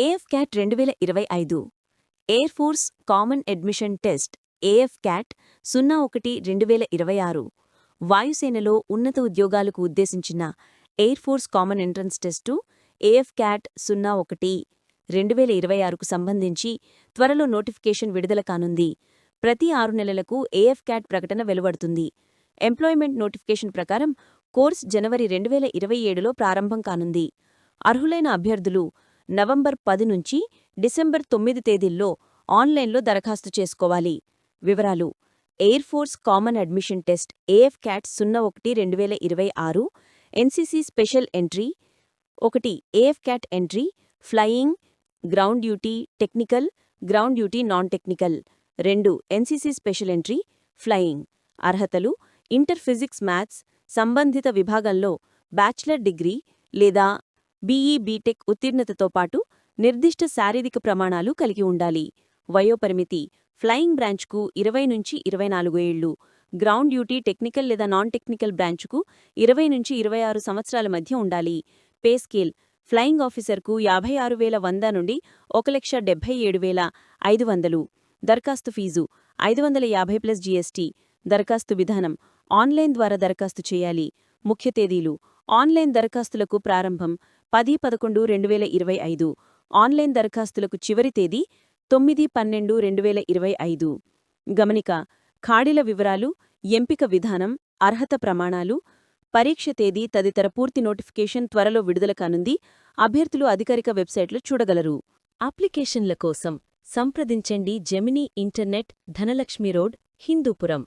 AF cat రెండు వేల ఇరవై ఐదు air force common admission test AF CAT సున్నా ఒకటి రెండు వేల ఇరవై ఆరు వాయుసేనలో ఉన్నత ఉద్యోగాలకు ఉద్దేశించిన air force common entrance test AF CAT సున్నా ఒకటి రెండు వేల ఇరవై ఆరుకు సంబంధించి త్వరలో నోటిఫికేషన్ విడుదల కానుంది. ప్రతి ఆరు నెలలకు ఏఎఫ్ క్యాట్ ప్రకటన వెలువడుతుంది. ఎంప్లాయ్మెంట్ నోటిఫికేషన్ ప్రకారం కోర్స్ జనవరి రెండు వేల ఇరవై ఏడులో ప్రారంభం కానుంది. అర్హులైన అభ్యర్థులు నవంబర్ పది నుంచి డిసెంబర్ తొమ్మిది తేదీల్లో ఆన్లైన్లో దరఖాస్తు చేసుకోవాలి. వివరాలు air force common admission test AF CAT సున్నా ఒకటి రెండు వేల ఇరవై ఆరు ఎన్సీసీ స్పెషల్ ఎంట్రీ ఒకటి AF CAT entry flying ground duty technical ground duty non technical. రెండు ఎన్సీసీ స్పెషల్ ఎంట్రీ ఫ్లయింగ్. అర్హతలు ఇంటర్ ఫిజిక్స్ మ్యాథ్స్ సంబంధిత విభాగంలో బ్యాచిలర్ డిగ్రీ లేదా బీఈ బీటెక్ ఉత్తీర్ణతతో పాటు నిర్దిష్ట శారీరక ప్రమాణాలు కలిగి ఉండాలి. వయోపరిమితి ఫ్లయింగ్ బ్రాంచ్కు ఇరవై నుంచి ఇరవై నాలుగు ఏళ్ళు గ్రౌండ్ డ్యూటీ టెక్నికల్ లేదా నాన్ టెక్నికల్ బ్రాంచ్కు ఇరవై నుంచి ఇరవై ఆరు సంవత్సరాల మధ్య ఉండాలి. పే స్కేల్ ఫ్లయింగ్ ఆఫీసర్కు యాభై ఆరు వేల వంద నుండి ఒక లక్ష డెబ్బై ఏడు వేల ఐదు వందలు. దరఖాస్తు ఫీజు ఐదు వందల యాభై ప్లస్ జీఎస్టీ. దరఖాస్తు విధానం ఆన్లైన్ ద్వారా దరఖాస్తు చేయాలి. ముఖ్య తేదీలు ఆన్లైన్ దరఖాస్తులకు ప్రారంభం పది పదకొండు రెండు వేల ఇరవై ఐదు. ఆన్లైన్ దరఖాస్తులకు చివరి తేదీ తొమ్మిది పన్నెండు రెండు వేల ఇరవై ఐదు. గమనిక ఖాళీల వివరాలు ఎంపిక విధానం అర్హత ప్రమాణాలు పరీక్ష తేదీ తదితర పూర్తి నోటిఫికేషన్ త్వరలో విడుదల కానుంది. అభ్యర్థులు అధికారిక వెబ్సైట్లో చూడగలరు. అప్లికేషన్ల కోసం సంప్రదించండి Gemini internet Dhanalakshmi road Hindupuram.